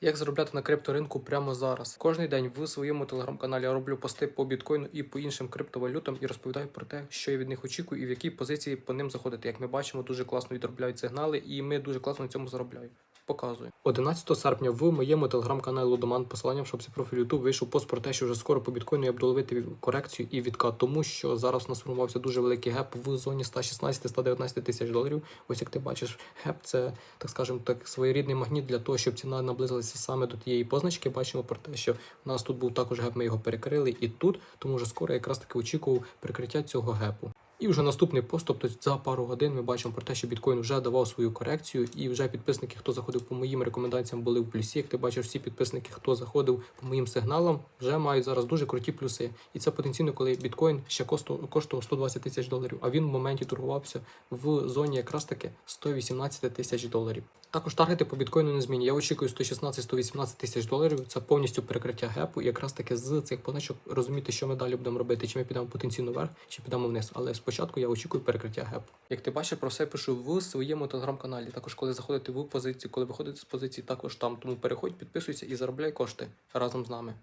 Як заробляти на крипторинку прямо зараз? Кожний день в своєму телеграм-каналі я роблю пости по біткоїну і по іншим криптовалютам і розповідаю про те, що я від них очікую і в які позиції по ним заходити. Як ми бачимо, дуже класно відробляють сигнали, і ми дуже класно на цьому заробляємо. Показую 11 серпня в моєму телеграм-каналі Лудоман посиланням в шапці профілю YouTube вийшов пост про те, що вже скоро по біткоїну я буду ловити корекцію і відкат, тому що зараз у нас формувався дуже великий геп в зоні 116-119 тисяч доларів. Ось як ти бачиш, геп це так скажемо так своєрідний магніт для того, щоб ціна наблизилася саме до тієї позначки. Бачимо про те, що у нас тут був також геп, ми його перекрили і тут, тому вже скоро якраз таки очікував перекриття цього гепу. І вже наступний пост, тобто за пару годин ми бачимо про те, що біткоін вже давав свою корекцію, і вже підписники, хто заходив по моїм рекомендаціям, були в плюсі. Як ти бачиш, всі підписники, хто заходив по моїм сигналам, вже мають зараз дуже круті плюси. І це потенційно, коли біткоін ще коштував, коштував 120 тисяч доларів, а він в моменті торгувався в зоні якраз таки 118 тисяч доларів. Також таргети по біткоїну не змінні. Я очікую 116-118 тисяч доларів. Це повністю перекриття гепу. І якраз таки з цих позначок розуміти, що ми далі будемо робити, чи ми підемо потенційно вверх, чи підемо вниз. Але спочатку я очікую перекриття гепу. Як ти бачиш, про все пишу в своєму телеграм-каналі. Також коли заходите в позицію, коли виходите з позиції, також там. Тому переходь, підписуйся і заробляй кошти разом з нами.